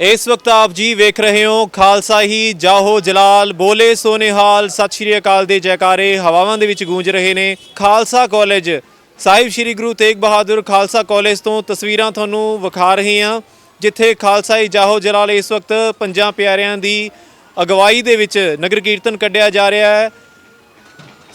ਇਸ ਵਕਤ ਆਪ ਜੀ ਵੇਖ ਰਹੇ ਹੋ, ਖਾਲਸਾ ਹੀ ਜਾਹੋ ਜਲਾਲ, ਬੋਲੇ ਸੋਨੇਹਾਲ ਸਤਿ ਸ਼੍ਰੀ ਅਕਾਲ ਦੇ ਜੈਕਾਰੇ, ਹਵਾਵਾਂ ਦੇ ਵਿੱਚ ਗੂੰਜ ਰਹੇ ਨੇ ਖਾਲਸਾ ਕਾਲਜ। ਸਾਹਿਬ ਸ਼੍ਰੀ ਗੁਰੂ ਤੇਗ ਬਹਾਦਰ ਖਾਲਸਾ ਕਾਲਜ ਤੋਂ ਤਸਵੀਰਾਂ ਤੁਹਾਨੂੰ ਵਿਖਾ ਰਹੇ ਹਾਂ, ਜਿੱਥੇ ਖਾਲਸਾ ਹੀ ਜਾਹੋ ਜਲਾਲ ਇਸ ਵਕਤ ਪੰਜਾਂ ਪਿਆਰਿਆਂ ਦੀ ਅਗਵਾਈ ਦੇ ਵਿੱਚ ਨਗਰ ਕੀਰਤਨ ਕੱਢਿਆ ਜਾ ਰਿਹਾ ਹੈ।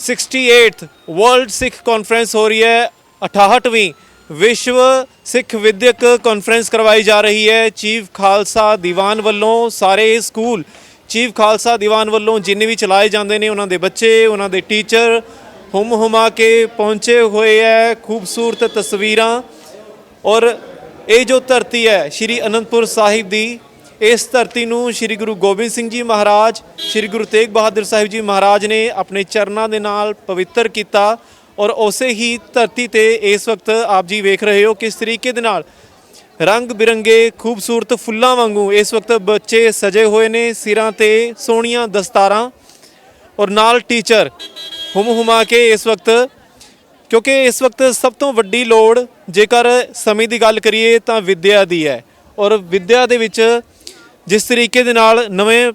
68th ਵਰਲਡ ਸਿੱਖ ਕਾਨਫਰੰਸ ਹੋ ਰਹੀ ਹੈ 68ਵੀਂ ਵਿਸ਼ਵ ਸਿੱਖ ਵਿਦਿਅਕ ਕਾਨਫਰੰਸ ਕਰਵਾਈ ਜਾ ਰਹੀ ਹੈ। ਚੀਫ ਖਾਲਸਾ ਦੀਵਾਨ ਵੱਲੋਂ ਸਾਰੇ ਸਕੂਲ, ਚੀਫ ਖਾਲਸਾ ਦੀਵਾਨ ਵੱਲੋਂ ਜਿੰਨੇ ਵੀ ਚਲਾਏ ਜਾਂਦੇ ਨੇ, ਉਹਨਾਂ ਦੇ ਬੱਚੇ, ਉਹਨਾਂ ਦੇ ਟੀਚਰ ਹੁਮ ਹੁਮਾ ਕੇ ਪਹੁੰਚੇ ਹੋਏ ਹੈ ਖੂਬਸੂਰਤ ਤਸਵੀਰਾਂ। ਔਰ ਇਹ ਜੋ ਧਰਤੀ ਹੈ, ਸ਼੍ਰੀ ਅਨੰਦਪੁਰ ਸਾਹਿਬ ਦੀ, ਇਸ ਧਰਤੀ ਨੂੰ ਸ਼੍ਰੀ ਗੁਰੂ ਗੋਬਿੰਦ ਸਿੰਘ ਜੀ ਮਹਾਰਾਜ, ਸ਼੍ਰੀ ਗੁਰੂ ਤੇਗ ਬਹਾਦਰ ਸਾਹਿਬ ਜੀ ਮਹਾਰਾਜ ਨੇ ਆਪਣੇ ਚਰਨਾਂ ਦੇ ਨਾਲ ਪਵਿੱਤਰ ਕੀਤਾ। ਔਰ ਉਸੇ ਹੀ ਧਰਤੀ ਤੇ ਇਸ ਵਕਤ ਆਪ ਜੀ ਵੇਖ ਰਹੇ ਹੋ ਕਿਸ ਤਰੀਕੇ ਦੇ ਨਾਲ ਰੰਗ ਬਿਰੰਗੇ ਖੂਬਸੂਰਤ ਫੁੱਲਾਂ ਵਾਂਗੂ ਇਸ ਵਕਤ ਬੱਚੇ ਸਜੇ ਹੋਏ ਨੇ ਸਿਰਾਂ ਤੇ ਸੋਹਣੀਆਂ ਦਸਤਾਰਾਂ ਔਰ ਨਾਲ ਟੀਚਰ ਹੁਮ ਹੁਮਾ ਕੇ ਇਸ ਵਕਤ, ਕਿਉਂਕਿ ਇਸ ਵਕਤ ਸਭ ਤੋਂ ਵੱਡੀ ਲੋੜ ਜੇਕਰ ਸਮੇਂ ਦੀ ਗੱਲ ਕਰੀਏ ਤਾਂ ਵਿੱਦਿਆ ਦੀ ਹੈ ਔਰ ਵਿੱਦਿਆ ਦੇ ਵਿੱਚ ਜਿਸ ਤਰੀਕੇ ਦੇ ਨਾਲ ਨਵੇਂ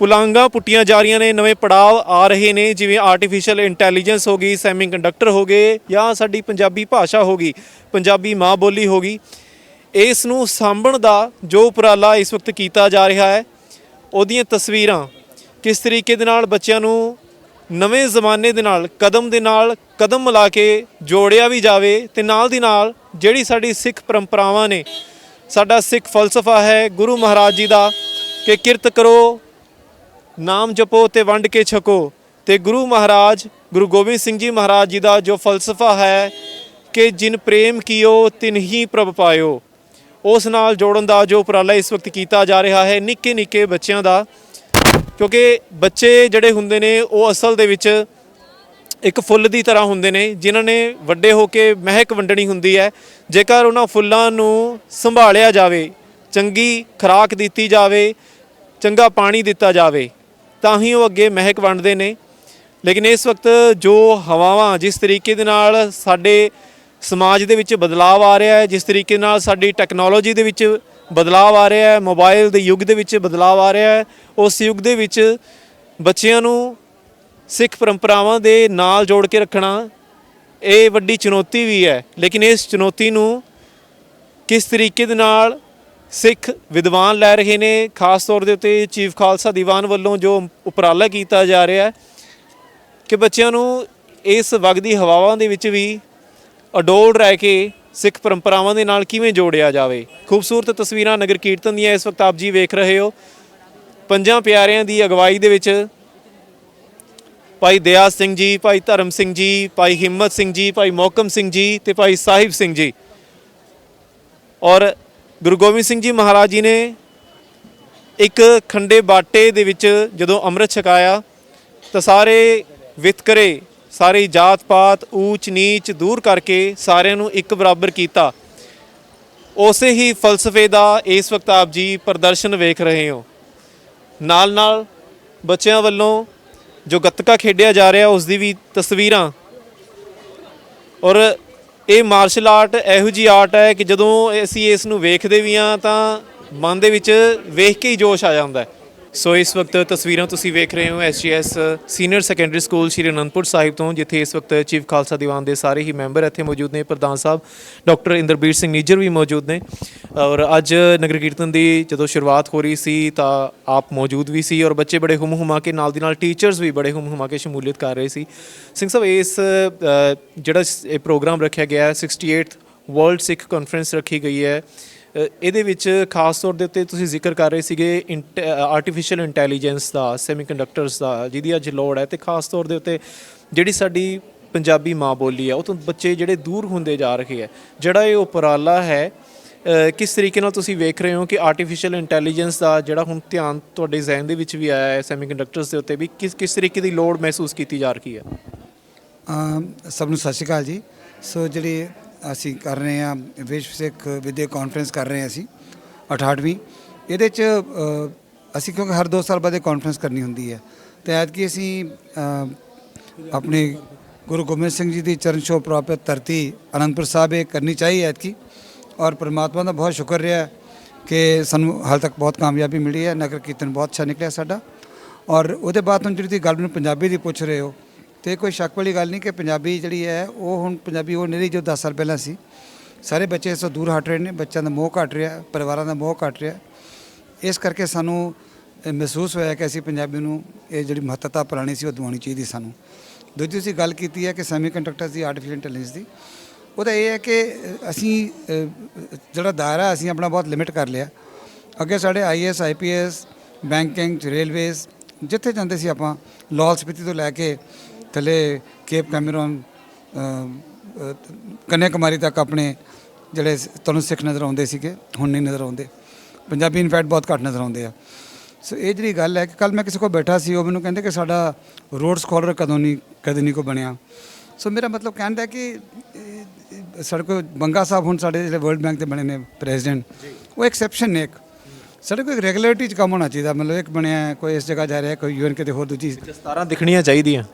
ਪੁਲਾਂਘਾਂ ਪੁੱਟੀਆਂ ਜਾ ਰਹੀਆਂ ਨੇ, ਨਵੇਂ ਪੜਾਅ ਆ ਰਹੇ ਨੇ, ਜਿਵੇਂ ਆਰਟੀਫੀਸ਼ੀਅਲ ਇੰਟੈਲੀਜੈਂਸ ਹੋ ਗਈ ਸੈਮੀਕੰਡਕਟਰ ਹੋ ਗਏ, ਜਾਂ ਸਾਡੀ ਪੰਜਾਬੀ ਭਾਸ਼ਾ ਹੋ ਗਈ, ਪੰਜਾਬੀ ਮਾਂ ਬੋਲੀ ਹੋ ਗਈ। ਇਸ ਨੂੰ ਸਾਂਭਣ ਦਾ ਜੋ ਉਪਰਾਲਾ ਇਸ ਵਕਤ ਕੀਤਾ ਜਾ ਰਿਹਾ ਹੈ, ਉਹਦੀਆਂ ਤਸਵੀਰਾਂ ਕਿਸ ਤਰੀਕੇ ਦੇ ਨਾਲ ਬੱਚਿਆਂ ਨੂੰ ਨਵੇਂ ਜ਼ਮਾਨੇ ਦੇ ਨਾਲ, ਕਦਮ ਦੇ ਨਾਲ, ਕਦਮ ਮਿਲਾ ਕੇ ਜੋੜਿਆ ਵੀ ਜਾਵੇ ਤੇ ਨਾਲ ਦੀ ਨਾਲ ਜਿਹੜੀ ਸਾਡੀ ਸਿੱਖ ਪਰੰਪਰਾਵਾਂ ਨੇ, ਸਾਡਾ ਸਿੱਖ ਫਲਸਫਾ ਹੈ, ਗੁਰੂ ਮਹਾਰਾਜ ਜੀ ਦਾ, ਕਿ ਕਿਰਤ ਕਰੋ ਨਾਮ ਜਪੋ ਤੇ ਵੰਡ ਕੇ ਛਕੋ। ਤੇ ਗੁਰੂ ਮਹਾਰਾਜ, ਗੁਰੂ ਗੋਬਿੰਦ ਸਿੰਘ ਜੀ ਮਹਾਰਾਜ ਜੀ ਦਾ ਜੋ ਫਲਸਫਾ ਹੈ ਕਿ ਜਿਨ ਪ੍ਰੇਮ ਕੀਓ, ਤਿਨ ਹੀ ਪ੍ਰਭ ਪਾਇਓ। ਉਸ ਨਾਲ ਜੋੜਨ ਦਾ ਜੋ ਉਪਰਾਲਾ ਇਸ ਵਕਤ ਕੀਤਾ ਜਾ ਰਿਹਾ ਹੈ ਨਿੱਕੇ ਨਿੱਕੇ ਬੱਚਿਆਂ ਦਾ। ਕਿਉਂਕਿ ਬੱਚੇ ਜਿਹੜੇ ਹੁੰਦੇ ਨੇ, ਉਹ ਅਸਲ ਦੇ ਵਿੱਚ ਇੱਕ ਫੁੱਲ ਦੀ ਤਰ੍ਹਾਂ ਹੁੰਦੇ ਨੇ, ਜਿਨ੍ਹਾਂ ਨੇ ਵੱਡੇ ਹੋ ਕੇ ਮਹਿਕ ਵੰਡਣੀ ਹੁੰਦੀ ਹੈ। ਜੇਕਰ ਉਹਨਾਂ ਫੁੱਲਾਂ ਨੂੰ ਸੰਭਾਲਿਆ ਜਾਵੇ, ਚੰਗੀ ਖੁਰਾਕ ਦਿੱਤੀ ਜਾਵੇ, ਚੰਗਾ ਪਾਣੀ ਦਿੱਤਾ ਜਾਵੇ ਤਾਂ ਹੀ ਉਹ ਅੱਗੇ ਮਹਿਕ ਵੰਡਦੇ ਨੇ। ਲੇਕਿਨ ਇਸ ਵਕਤ ਜੋ ਹਵਾਵਾਂ ਜਿਸ ਤਰੀਕੇ ਦੇ ਨਾਲ ਸਾਡੇ ਸਮਾਜ ਦੇ ਵਿੱਚ ਬਦਲਾਅ ਆ ਰਿਹਾ ਹੈ, ਜਿਸ ਤਰੀਕੇ ਨਾਲ ਸਾਡੀ ਟੈਕਨੋਲੋਜੀ ਦੇ ਵਿੱਚ ਬਦਲਾਅ ਆ ਰਿਹਾ ਹੈ, ਮੋਬਾਈਲ ਦੇ ਯੁੱਗ ਦੇ ਵਿੱਚ ਬਦਲਾਅ ਆ ਰਿਹਾ ਹੈ, ਉਸ ਯੁੱਗ ਦੇ ਵਿੱਚ ਬੱਚਿਆਂ ਨੂੰ ਸਿੱਖ ਪਰੰਪਰਾਵਾਂ ਦੇ ਨਾਲ ਜੋੜ ਕੇ ਰੱਖਣਾ ਇਹ ਵੱਡੀ ਚੁਣੌਤੀ ਵੀ ਹੈ। ਲੇਕਿਨ ਇਸ ਚੁਣੌਤੀ ਨੂੰ ਕਿਸ ਤਰੀਕੇ ਦੇ ਨਾਲ ਸਿੱਖ ਵਿਦਵਾਨ ਲੈ ਰਹੇ ਨੇ, ਖਾਸ ਤੌਰ ਦੇ ਉੱਤੇ ਚੀਫ ਖਾਲਸਾ ਦੀਵਾਨ ਵੱਲੋਂ ਜੋ ਉਪਰਾਲਾ ਕੀਤਾ ਜਾ ਰਿਹਾ ਹੈ ਕਿ ਬੱਚਿਆਂ ਨੂੰ ਇਸ ਵਗਦੀ ਹਵਾਵਾਂ ਦੇ ਵਿੱਚ ਵੀ ਅਡੋਲ ਰਹਿ ਕੇ ਸਿੱਖ ਪਰੰਪਰਾਵਾਂ ਦੇ ਨਾਲ ਕਿਵੇਂ ਜੋੜਿਆ ਜਾਵੇ। ਖੂਬਸੂਰਤ ਤਸਵੀਰਾਂ ਨਗਰ ਕੀਰਤਨ ਦੀਆਂ ਇਸ ਵਕਤ ਆਪ ਜੀ ਵੇਖ ਰਹੇ ਹੋ। ਪੰਜਾਂ ਪਿਆਰਿਆਂ ਦੀ ਅਗਵਾਈ ਦੇ ਵਿੱਚ ਭਾਈ ਦਇਆ ਸਿੰਘ ਜੀ, ਭਾਈ ਧਰਮ ਸਿੰਘ ਜੀ, ਭਾਈ ਹਿੰਮਤ ਸਿੰਘ ਜੀ, ਭਾਈ ਮੋਕਮ ਸਿੰਘ ਜੀ ਤੇ ਭਾਈ ਸਾਹਿਬ ਸਿੰਘ ਜੀ। ਔਰ ਗੁਰੂ ਗੋਬਿੰਦ ਸਿੰਘ ਜੀ ਮਹਾਰਾਜ ਜੀ ਨੇ ਇੱਕ ਖੰਡੇ ਬਾਟੇ ਦੇ ਵਿੱਚ ਜਦੋਂ ਅੰਮ੍ਰਿਤ ਛਕਾਇਆ, ਤਾਂ ਸਾਰੇ ਵਿਤਕਰੇ, ਸਾਰੀ ਜਾਤ ਪਾਤ ਊਚ ਨੀਚ ਦੂਰ ਕਰਕੇ ਸਾਰਿਆਂ ਨੂੰ ਇੱਕ ਬਰਾਬਰ ਕੀਤਾ। ਉਸੇ ਹੀ ਫਲਸਫੇ ਦਾ ਇਸ ਵਕਤ ਆਪ ਜੀ ਪ੍ਰਦਰਸ਼ਨ ਵੇਖ ਰਹੇ ਹੋ। ਨਾਲ ਨਾਲ ਬੱਚਿਆਂ ਵੱਲੋਂ ਜੋ ਗੱਤਕਾ ਖੇਡਿਆ ਜਾ ਰਿਹਾ ਉਸ ਦੀ ਵੀ ਤਸਵੀਰਾਂ ਔਰ ਇਹ ਮਾਰਸ਼ਲ ਆਰਟ ਇਹੋ ਜੀ ਆਰਟ ਹੈ ਕਿ ਜਦੋਂ ਅਸੀਂ ਇਸ ਨੂੰ ਵੇਖਦੇ ਵੀ ਹਾਂ ਤਾਂ ਮਨ ਦੇ ਵਿੱਚ ਵੇਖ ਕੇ ਹੀ ਜੋਸ਼ ਆ ਜਾਂਦਾ ਹੈ। ਸੋ ਇਸ ਵਕਤ ਤਸਵੀਰਾਂ ਤੁਸੀਂ ਵੇਖ ਰਹੇ ਹੋ SGS senior secondary school Shri Anandpur Sahib ਤੋਂ, ਜਿੱਥੇ ਇਸ ਵਕਤ ਚੀਫ ਖਾਲਸਾ ਦੀਵਾਨ ਦੇ ਸਾਰੇ ਹੀ ਮੈਂਬਰ ਇੱਥੇ ਮੌਜੂਦ ਨੇ। ਪ੍ਰਧਾਨ ਸਾਹਿਬ ਡਾਕਟਰ ਇੰਦਰਬੀਰ ਸਿੰਘ ਨੀਜਰ ਵੀ ਮੌਜੂਦ ਨੇ। ਔਰ ਅੱਜ ਨਗਰ ਕੀਰਤਨ ਦੀ ਜਦੋਂ ਸ਼ੁਰੂਆਤ ਹੋ ਰਹੀ ਸੀ, ਤਾਂ ਆਪ ਮੌਜੂਦ ਵੀ ਸੀ ਔਰ ਬੱਚੇ ਬੜੇ ਹੁਮ ਹੁਮਾ ਕੇ, ਨਾਲ ਦੀ ਨਾਲ ਟੀਚਰਸ ਵੀ ਬੜੇ ਹੁਮ ਹੁਮਾ ਕੇ ਸ਼ਮੂਲੀਅਤ ਕਰ ਰਹੇ ਸੀ। ਸਿੰਘ ਸਾਹਿਬ, ਇਸ ਜਿਹੜਾ ਇਹ ਪ੍ਰੋਗਰਾਮ ਰੱਖਿਆ ਗਿਆ ਹੈ 68th ਵਰਲਡ ਸਿੱਖ ਕਾਨਫਰੰਸ ਰੱਖੀ ਗਈ ਹੈ। ਇਹਦੇ ਵਿੱਚ ਖਾਸ ਤੌਰ ਦੇ ਉੱਤੇ ਤੁਸੀਂ ਜ਼ਿਕਰ ਕਰ ਰਹੇ ਸੀਗੇ ਆਰਟੀਫੀਸ਼ੀਅਲ ਇੰਟੈਲੀਜੈਂਸ ਦਾ ਸੈਮੀਕੰਡਕਟਰਸ ਦਾ, ਜਿਹਦੀ ਅੱਜ ਲੋੜ ਹੈ ਤੇ ਖਾਸ ਤੌਰ ਦੇ ਉੱਤੇ ਜਿਹੜੀ ਸਾਡੀ ਪੰਜਾਬੀ ਮਾਂ ਬੋਲੀ ਹੈ, ਉਹ ਤੋਂ ਬੱਚੇ ਜਿਹੜੇ ਦੂਰ ਹੁੰਦੇ ਜਾ ਰਹੇ ਹੈ। ਜਿਹੜਾ ਇਹ ਉਪਰਾਲਾ ਹੈ ਕਿਸ ਤਰੀਕੇ ਨਾਲ ਤੁਸੀਂ ਵੇਖ ਰਹੇ ਹੋ ਕਿ ਆਰਟੀਫੀਸ਼ੀਅਲ ਇੰਟੈਲੀਜੈਂਸ ਦਾ ਜਿਹੜਾ ਹੁਣ ਧਿਆਨ ਤੁਹਾਡੇ ਜ਼ਿਹਨ ਦੇ ਵਿੱਚ ਵੀ ਆਇਆ ਹੈ ਸੈਮੀਕੰਡਕਟਰਸ ਦੇ ਉੱਤੇ ਵੀ, ਕਿਸ ਕਿਸ ਤਰੀਕੇ ਦੀ ਲੋੜ ਮਹਿਸੂਸ ਕੀਤੀ ਜਾ ਰਹੀ ਹੈ? ਸਭ ਨੂੰ ਸਤਿ ਸ਼੍ਰੀ ਅਕਾਲ ਜੀ। ਸੋ ਜਿਹੜੇ ਅਸੀਂ ਕਰ ਰਹੇ ਹਾਂ ਵਿਸ਼ਵ ਸਿੱਖ ਵਿਦਿਆ ਕਾਨਫਰੰਸ ਕਰ ਰਹੇ ਹਾਂ ਅਸੀਂ 68ਵੀਂ ਇਹਦੇ ਚ ਅਸੀਂ ਕਿਉਂਕਿ ਹਰ 2 ਸਾਲ ਬਾਅਦ ਇਹ ਕਾਨਫਰੰਸ ਕਰਨੀ ਹੁੰਦੀ ਹੈ। ਤੇ ਐਤਕੀ ਅਸੀਂ ਅ, ਆਪਣੇ ਗੁਰੂ ਗੋਬਿੰਦ ਸਿੰਘ ਜੀ ਦੀ ਚਰਨ ਛੋਹ ਪ੍ਰਾਪਤ ਧਰਤੀ ਅਨੰਦਪੁਰ ਸਾਹਿਬ ਇਹ ਕਰਨੀ ਚਾਹੀਏ ਐਤਕੀ। ਔਰ ਪ੍ਰਮਾਤਮਾ ਦਾ ਬਹੁਤ ਸ਼ੁਕਰ ਰਿਹਾ ਕਿ ਸਾਨੂੰ ਹਾਲ ਤੱਕ ਬਹੁਤ ਕਾਮਯਾਬੀ ਮਿਲੀ ਹੈ ਨਗਰ ਕੀਰਤਨ ਬਹੁਤ ਅੱਛਾ ਨਿਕਲਿਆ ਸਾਡਾ। ਔਰ ਉਹਦੇ ਬਾਅਦ ਹੁਣ ਜਿਹੜੀ ਤੁਸੀਂ ਗੱਲ ਮੈਨੂੰ ਪੰਜਾਬੀ ਦੀ ਪੁੱਛ ਰਹੇ ਹੋ ਤੇ ਕੋਈ ਸ਼ੱਕ ਵਾਲੀ ਗੱਲ ਨਹੀਂ ਕਿ ਪੰਜਾਬੀ ਜਿਹੜੀ ਹੈ, ਉਹ ਹੁਣ ਪੰਜਾਬੀ ਉਹ ਨਹੀਂ ਰਹੀ ਜੋ 10 ਸਾਲ ਪਹਿਲਾਂ ਸੀ। ਸਾਰੇ ਬੱਚੇ ਇਸ ਤੋਂ ਦੂਰ ਹਟ ਰਹੇ ਨੇ, ਬੱਚਿਆਂ ਦਾ ਮੋਹ ਘਟ ਰਿਹਾ, ਪਰਿਵਾਰਾਂ ਦਾ ਮੋਹ ਘਟ ਰਿਹਾ। ਇਸ ਕਰਕੇ ਸਾਨੂੰ ਮਹਿਸੂਸ ਹੋਇਆ ਕਿ ਅਸੀਂ ਪੰਜਾਬੀ ਨੂੰ ਇਹ ਜਿਹੜੀ ਮਹੱਤਤਾ ਪੁਰਾਣੀ ਸੀ, ਉਹ ਦਿਵਾਉਣੀ ਚਾਹੀਦੀ ਸਾਨੂੰ। ਦੂਜੀ ਤੁਸੀਂ ਗੱਲ ਕੀਤੀ ਹੈ ਕਿ ਸੈਮੀ ਸੈਮੀਕੰਡਕਟਰਸ ਦੀ ਆਰਟੀਫੀਸ਼ੀਅਲ ਇੰਟੈਲੀਜੈਂਸ ਦੀ। ਉਹਦਾ ਇਹ ਹੈ ਕਿ ਅਸੀਂ ਜਿਹੜਾ ਦਾਇਰਾ ਅਸੀਂ ਆਪਣਾ ਬਹੁਤ ਲਿਮਿਟ ਕਰ ਲਿਆ। ਅੱਗੇ ਸਾਡੇ ਆਈਐਸ ਆਈਪੀਐਸ ਬੈਂਕਿੰਗ ਰੇਲਵੇਜ਼ ਜਿੱਥੇ ਜਾਂਦੇ ਸੀ ਆਪਾਂ, ਲਾਹੌਲ ਸਪੀਤੀ ਤੋਂ ਲੈ ਕੇ ਥੱਲੇ ਕੇਪ ਕੈਮਰੂਨ ਕੰਨਿਆ ਕੁਮਾਰੀ ਤੱਕ ਆਪਣੇ ਜਿਹੜੇ ਤੁਹਾਨੂੰ ਸਿੱਖ ਨਜ਼ਰ ਆਉਂਦੇ ਸੀਗੇ ਹੁਣ ਨਹੀਂ ਨਜ਼ਰ ਆਉਂਦੇ। ਪੰਜਾਬੀ ਇਨਫੈਕਟ ਬਹੁਤ ਘੱਟ ਨਜ਼ਰ ਆਉਂਦੇ ਆ। ਸੋ ਇਹ ਜਿਹੜੀ ਗੱਲ ਹੈ ਕਿ ਕੱਲ ਮੈਂ ਕਿਸੇ ਕੋਲ ਬੈਠਾ ਸੀ ਉਹ ਮੈਨੂੰ ਕਹਿੰਦੇ ਕਿ ਸਾਡਾ ਰੋਡ ਸਕਾਲਰ ਕਦੋਂ ਨਹੀਂ ਕਦੇ ਨਹੀਂ ਕੋ ਬਣਿਆ। ਸੋ ਮੇਰਾ ਮਤਲਬ ਕਹਿੰਦਾ ਕਿ ਸਾਡੇ ਕੋਲ ਬੰਗਾ ਸਾਹਿਬ ਹੁਣ ਸਾਡੇ ਜਿਹੜੇ ਵਰਲਡ ਬੈਂਕ ਦੇ ਬਣੇ ਨੇ ਪ੍ਰੈਜ਼ੀਡੈਂਟ ਉਹ ਐਕਸੈਪਸ਼ਨ ਨੇ ਇੱਕ। ਸਾਡੇ ਕੋਲ ਇੱਕ ਰੈਗੂਲਰਿਟੀ ਚ ਕੰਮ ਹੋਣਾ ਚਾਹੀਦਾ ਮਤਲਬ ਇੱਕ ਬਣਿਆ ਕੋਈ ਇਸ ਜਗ੍ਹਾ ਜਾ ਰਿਹਾ ਕੋਈ ਯੂਐਨ ਕਿਤੇ ਹੋਰ ਦੂਜੀ 17 ਦਿਖਣੀਆਂ ਚਾਹੀਦੀਆਂ।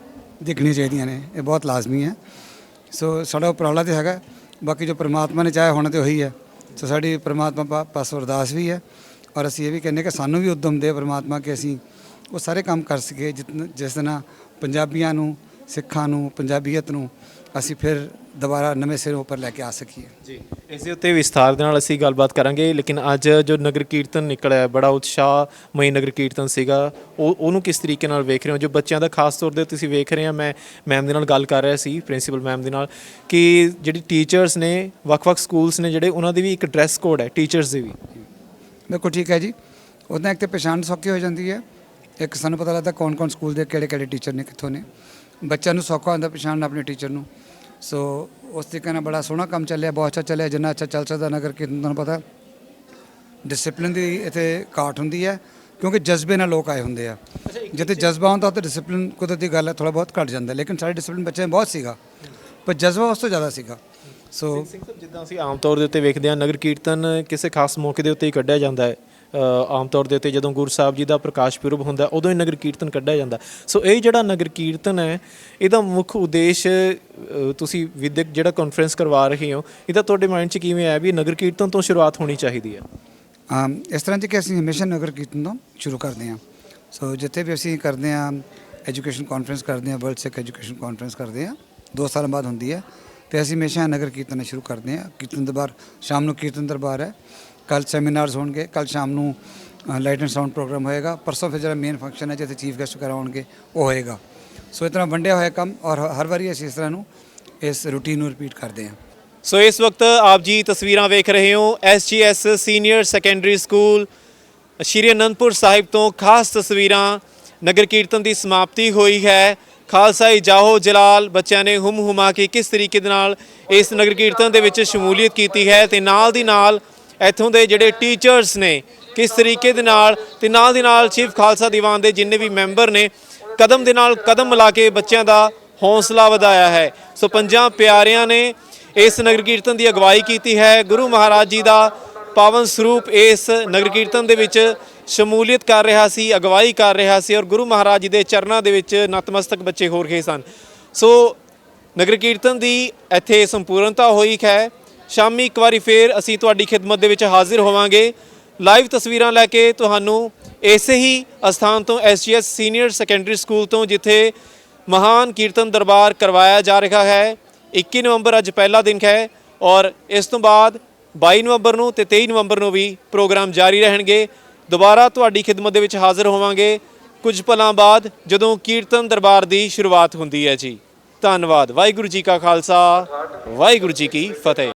ਦੇਖਣੀਆਂ ਚਾਹੀਦੀਆਂ ਨੇ, ਇਹ ਬਹੁਤ ਲਾਜ਼ਮੀ ਹੈ। ਸੋ ਸਾਡਾ ਉਪਰਾਲਾ ਤੇ ਹੈਗਾ। ਬਾਕੀ ਜੋ ਪ੍ਰਮਾਤਮਾ ਨੇ ਚਾਹਿਆ, ਹੋਣਾ ਤੇ ਉਹੀ ਹੈ। ਸੋ ਸਾਡੀ ਪ੍ਰਮਾਤਮਾ ਪਾ- ਪਾਸੋਂ ਅਰਦਾਸ ਵੀ ਹੈ। ਔਰ ਅਸੀਂ ਇਹ ਵੀ ਕਹਿੰਦੇ ਕਿ ਸਾਨੂੰ ਵੀ ਉਦਮ ਦੇ ਪ੍ਰਮਾਤਮਾ ਕਿ ਅਸੀਂ ਉਹ ਸਾਰੇ ਕੰਮ ਕਰ ਸਕੀਏ, ਜਿਤਨ, ਜਿਸ ਤਰ੍ਹਾਂ ਪੰਜਾਬੀਆਂ ਨੂੰ, ਸਿੱਖਾਂ ਨੂੰ, ਪੰਜਾਬੀਅਤ ਨੂੰ ਅਸੀਂ ਫਿਰ ਦੁਬਾਰਾ ਨਵੇਂ ਸਿਰੋਂ ਉੱਪਰ ਲੈ ਕੇ ਆ ਸਕੀਏ। ਜੀ ਇਸ ਦੇ ਉੱਤੇ ਵਿਸਥਾਰ ਦੇ ਨਾਲ ਅਸੀਂ ਗੱਲਬਾਤ ਕਰਾਂਗੇ ਲੇਕਿਨ ਅੱਜ ਜੋ ਨਗਰ ਕੀਰਤਨ ਨਿਕਲਿਆ ਬੜਾ ਉਤਸ਼ਾਹਮਈ ਨਗਰ ਕੀਰਤਨ ਸੀਗਾ ਉਹ ਉਹਨੂੰ ਕਿਸ ਤਰੀਕੇ ਨਾਲ ਵੇਖ ਰਹੇ ਹੋ? ਜੋ ਬੱਚਿਆਂ ਦਾ ਖਾਸ ਤੌਰ ਤੇ ਤੁਸੀਂ ਵੇਖ ਰਹੇ ਆ ਮੈਂ ਮੈਮ ਦੇ ਨਾਲ ਗੱਲ ਕਰ ਰਿਹਾ ਸੀ ਪ੍ਰਿੰਸੀਪਲ ਮੈਮ ਦੇ ਨਾਲ ਕਿ ਜਿਹੜੀ ਟੀਚਰਸ ਨੇ ਵੱਖ-ਵੱਖ ਸਕੂਲਸ ਨੇ ਜਿਹੜੇ ਉਹਨਾਂ ਦੀ ਵੀ ਇੱਕ ਡਰੈਸ ਕੋਡ ਹੈ ਟੀਚਰਸ ਦੀ ਵੀ। ਬਿਲਕੁਲ ਠੀਕ ਹੈ ਜੀ। ਉਹਦਾ ਇੱਕ ਤੇ ਪਛਾਣ ਸੌਖੀ ਹੋ ਜਾਂਦੀ ਹੈ। ਇੱਕ ਸਾਨੂੰ ਪਤਾ ਲੱਗਦਾ ਕੌਣ ਕੌਣ ਸਕੂਲ ਦੇ ਕਿਹੜੇ ਕਿਹੜੇ ਟੀਚਰ ਨੇ ਕਿੱਥੋਂ ਨੇ। ਬੱਚਿਆਂ ਨੂੰ ਸੌਖਾ ਹੁੰਦਾ ਪਛਾਣਨਾ ਆਪਣੇ ਟੀਚਰ ਨੂੰ। ਸੋ ਉਸ ਤਰੀਕੇ ਨਾਲ ਬੜਾ ਸੋਹਣਾ ਕੰਮ ਚੱਲਿਆ ਬਹੁਤ ਅੱਛਾ ਚੱਲਿਆ ਜਿੰਨਾ ਅੱਛਾ ਚੱਲ ਸਕਦਾ ਨਗਰ ਕੀਰਤਨ ਤੁਹਾਨੂੰ ਪਤਾ। ਡਿਸਪਲਿਨ ਦੀ ਇੱਥੇ ਘਾਟ ਹੁੰਦੀ ਹੈ ਕਿਉਂਕਿ ਜਜ਼ਬੇ ਨਾਲ ਲੋਕ ਆਏ ਹੁੰਦੇ ਆ। ਜਿੱਥੇ ਜਜ਼ਬਾ ਹੁੰਦਾ ਉੱਥੇ ਡਿਸਪਲਿਨ ਕੁਦਰਤੀ ਗੱਲ ਹੈ ਥੋੜਾ ਬਹੁਤ ਘਟ ਜਾਂਦਾ ਲੇਕਿਨ ਸਾਡੇ ਡਿਸਪਲਿਨ ਬੱਚਿਆਂ ਬਹੁਤ ਸੀਗਾ। ਪਰ ਜਜ਼ਬਾ ਉਸ ਤੋਂ ਜ਼ਿਆਦਾ ਸੀਗਾ। ਸੋ ਸਿੰਘ ਸਾਹਿਬ ਜਿੱਦਾਂ ਅਸੀਂ ਆਮ ਤੌਰ ਦੇ ਉੱਤੇ ਵੇਖਦੇ ਹਾਂ ਨਗਰ ਕੀਰਤਨ ਕਿਸੇ ਖਾਸ ਮੌਕੇ ਦੇ ਉੱਤੇ ਹੀ ਕੱਢਿਆ ਜਾਂਦਾ ਹੈ। ਆਮ ਤੌਰ ਦੇ ਉੱਤੇ ਜਦੋਂ ਗੁਰੂ ਸਾਹਿਬ ਜੀ ਦਾ ਪ੍ਰਕਾਸ਼ ਪੁਰਬ ਹੁੰਦਾ ਉਦੋਂ ਹੀ ਨਗਰ ਕੀਰਤਨ ਕੱਢਿਆ ਜਾਂਦਾ ਸੋ ਇਹ ਜਿਹੜਾ ਨਗਰ ਕੀਰਤਨ ਹੈ, ਇਹਦਾ ਮੁੱਖ ਉਦੇਸ਼ ਤੁਸੀਂ ਵਿਦਿਅਕ ਜਿਹੜਾ ਕਾਨਫਰੰਸ ਕਰਵਾ ਰਹੇ ਹੋ, ਇਹਦਾ ਤੁਹਾਡੇ ਮਾਈਂਡ 'ਚ ਕਿਵੇਂ ਆਇਆ ਵੀ ਨਗਰ ਕੀਰਤਨ ਤੋਂ ਸ਼ੁਰੂਆਤ ਹੋਣੀ ਚਾਹੀਦੀ ਹੈ? ਇਸ ਤਰ੍ਹਾਂ ਦੀ ਕਿ ਅਸੀਂ ਹਮੇਸ਼ਾ ਨਗਰ ਕੀਰਤਨ ਤੋਂ ਸ਼ੁਰੂ ਕਰਦੇ ਹਾਂ। ਸੋ ਜਿੱਥੇ ਵੀ ਅਸੀਂ ਕਰਦੇ ਹਾਂ ਐਜੂਕੇਸ਼ਨ ਕਾਨਫਰੰਸ ਕਰਦੇ ਹਾਂ ਵਰਲਡ ਸਿੱਖ ਐਜੂਕੇਸ਼ਨ ਕਾਨਫਰੰਸ ਕਰਦੇ ਹਾਂ, ਦੋ ਸਾਲਾਂ ਬਾਅਦ ਹੁੰਦੀ ਹੈ। ਤੇ ਅਸੀਂ ਹਮੇਸ਼ਾ ਨਗਰ ਕੀਰਤਨ ਸ਼ੁਰੂ ਕਰਦੇ ਹਾਂ। ਕੀਰਤਨ ਦਰਬਾਰ, ਸ਼ਾਮ ਨੂੰ ਕੀਰਤਨ ਦਰਬਾਰ ਹੈ। ਕੱਲ ਸੈਮੀਨਾਰਸ ਹੋਣਗੇ ਕੱਲ ਸ਼ਾਮ ਨੂੰ ਲਾਈਟ ਐਂਡ ਸਾਊਂਡ ਪ੍ਰੋਗਰਾਮ ਹੋਏਗਾ। ਪਰਸੋਂ ਫਿਰ ਜਿਹੜਾ ਮੇਨ ਫੰਕਸ਼ਨ ਹੈ, ਜਿੱਥੇ ਚੀਫ ਗੈਸਟ ਕਰਾਉਣਗੇ, ਉਹ ਹੋਏਗਾ। ਸੋ ਇਸ ਤਰ੍ਹਾਂ ਵੰਡਿਆ ਹੋਇਆ ਕੰਮ ਔਰ ਹਰ ਵਾਰੀ ਅਸੀਂ ਇਸ ਤਰ੍ਹਾਂ ਨੂੰ ਇਸ ਰੂਟੀਨ ਨੂੰ ਰਿਪੀਟ ਕਰਦੇ ਹਾਂ। ਸੋ ਇਸ ਵਕਤ ਆਪ ਜੀ ਤਸਵੀਰਾਂ ਵੇਖ ਰਹੇ ਹੋ SGS senior secondary school Shri Anandpur Sahib ਤੋਂ ਖਾਸ ਤਸਵੀਰਾਂ। ਨਗਰ ਕੀਰਤਨ ਦੀ ਸਮਾਪਤੀ ਹੋਈ ਹੈ। ਖਾਲਸਾਈ ਜਾਹੋ ਜਲਾਲ, ਬੱਚਿਆਂ ਨੇ ਹੁਮ ਹੁਮਾ ਕੇ ਕਿਸ ਤਰੀਕੇ ਦੇ ਨਾਲ ਇਸ ਨਗਰ ਕੀਰਤਨ ਦੇ ਵਿੱਚ ਸ਼ਮੂਲੀਅਤ ਕੀਤੀ ਹੈ ਤੇ ਨਾਲ ਦੀ ਨਾਲ ਇੱਥੋਂ ਦੇ ਜਿਹੜੇ ਟੀਚਰਸ ਨੇ, ਕਿਸ ਤਰੀਕੇ ਦੇ ਨਾਲ ਤੇ ਨਾਲ ਦੀ ਨਾਲ ਚੀਫ ਖਾਲਸਾ ਦੀਵਾਨ ਦੇ ਜਿੰਨੇ ਵੀ ਮੈਂਬਰ ਨੇ, ਕਦਮ ਦੇ ਨਾਲ ਕਦਮ ਮਿਲਾ ਕੇ ਬੱਚਿਆਂ ਦਾ ਹੌਸਲਾ ਵਧਾਇਆ ਹੈ। ਸੋ ਪੰਜਾਂ ਪਿਆਰਿਆਂ ਨੇ ਇਸ ਨਗਰ ਕੀਰਤਨ ਦੀ ਅਗਵਾਈ ਕੀਤੀ ਹੈ। ਗੁਰੂ ਮਹਾਰਾਜ ਜੀ ਦਾ ਪਾਵਨ ਸਰੂਪ ਇਸ ਨਗਰ ਕੀਰਤਨ ਦੇ ਵਿੱਚ ਸ਼ਮੂਲੀਅਤ ਕਰ ਰਿਹਾ ਸੀ, ਅਗਵਾਈ ਕਰ ਰਿਹਾ ਸੀ ਔਰ ਗੁਰੂ ਮਹਾਰਾਜ ਜੀ ਦੇ ਚਰਨਾਂ ਦੇ ਵਿੱਚ ਨਤਮਸਤਕ ਬੱਚੇ ਹੋ ਰਹੇ ਸਨ। ਸੋ ਨਗਰ ਕੀਰਤਨ ਦੀ ਇੱਥੇ ਸੰਪੂਰਨਤਾ ਹੋਈ ਹੈ। ਸ਼ਾਮੀ ਇੱਕ ਵਾਰੀ ਫੇਰ ਅਸੀਂ ਤੁਹਾਡੀ ਖਿਦਮਤ ਦੇ ਵਿੱਚ ਹਾਜ਼ਰ ਹੋਵਾਂਗੇ। ਲਾਈਵ ਤਸਵੀਰਾਂ ਲੈ ਕੇ ਤੁਹਾਨੂੰ ਇਸੇ ਹੀ ਅਸਥਾਨ ਤੋਂ ਐਸਜੀਐਸ ਸੀਨੀਅਰ ਸੈਕੰਡਰੀ ਸਕੂਲ ਤੋਂ, ਜਿੱਥੇ ਮਹਾਨ ਕੀਰਤਨ ਦਰਬਾਰ ਕਰਵਾਇਆ ਜਾ ਰਿਹਾ ਹੈ। 21 ਨਵੰਬਰ ਅੱਜ ਪਹਿਲਾ ਦਿਨ ਹੈ ਔਰ ਇਸ ਤੋਂ ਬਾਅਦ 22 ਨਵੰਬਰ ਨੂੰ ਤੇ 23 ਨਵੰਬਰ ਨੂੰ ਵੀ ਪ੍ਰੋਗਰਾਮ ਜਾਰੀ ਰਹਿਣਗੇ। ਦੁਬਾਰਾ ਤੁਹਾਡੀ ਖਿਦਮਤ ਦੇ ਵਿੱਚ ਹਾਜ਼ਰ ਹੋਵਾਂਗੇ। ਕੁਝ ਪਲਾਂ ਬਾਅਦ ਜਦੋਂ ਕੀਰਤਨ ਦਰਬਾਰ ਦੀ ਸ਼ੁਰੂਆਤ ਹੁੰਦੀ ਹੈ ਜੀ। ਧੰਨਵਾਦ। ਵਾਹਿਗੁਰੂ ਜੀ ਕਾ ਖਾਲਸਾ। ਵਾਹਿਗੁਰੂ ਜੀ ਕੀ ਫਤਿਹ।